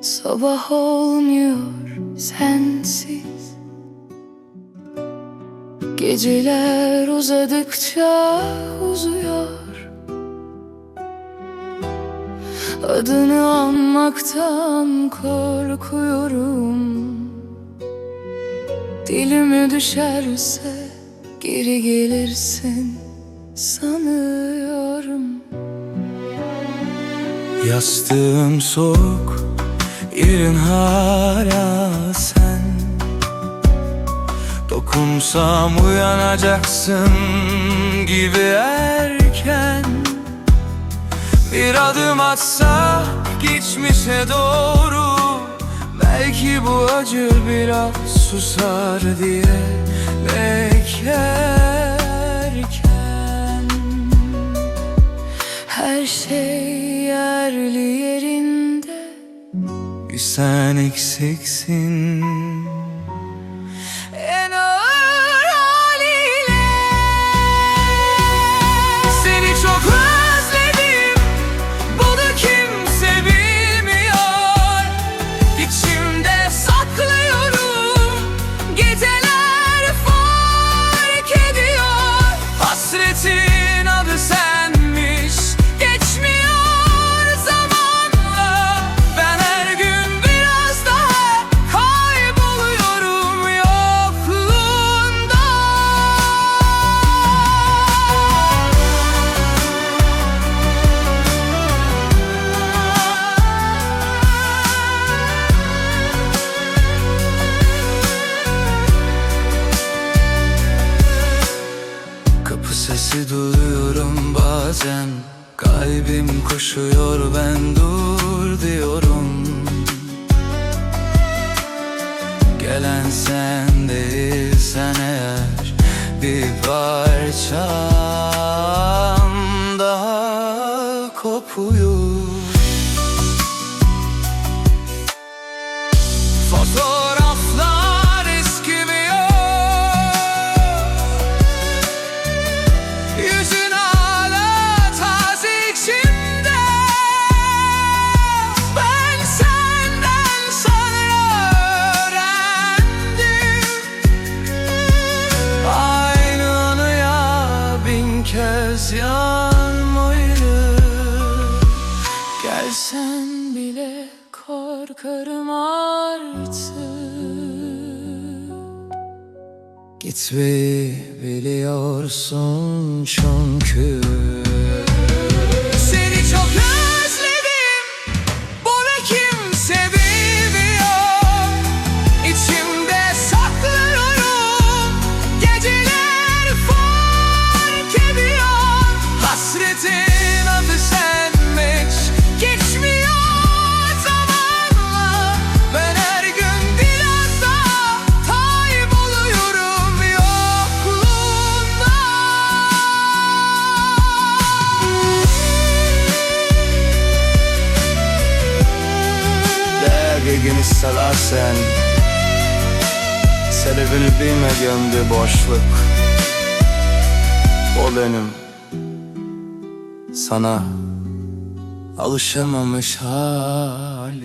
Sabah olmuyor sensiz. Geceler uzadıkça uzuyor. Adını anmaktan korkuyorum. Dilime düşerse geri gelirsin sanıyorum. Yastığım soğuk Yerin hala sen. Dokunsam uyanacaksın gibi erken. Bir adım atsa geçmişe doğru. Belki bu acı biraz susar diye beklerken. Her şey yerli Sen eksiksin Kalbim koşuyor ben dur diyorum. Gelen sen değilsen eğer Bir parçam daha kopuyor yanmayı Gelsen bile korkarım artık. Gitmeyi biliyorsun çünkü Değerini seversen Sebebini bilmediğim bir boşluk. O benim. Sana Alışamamış halim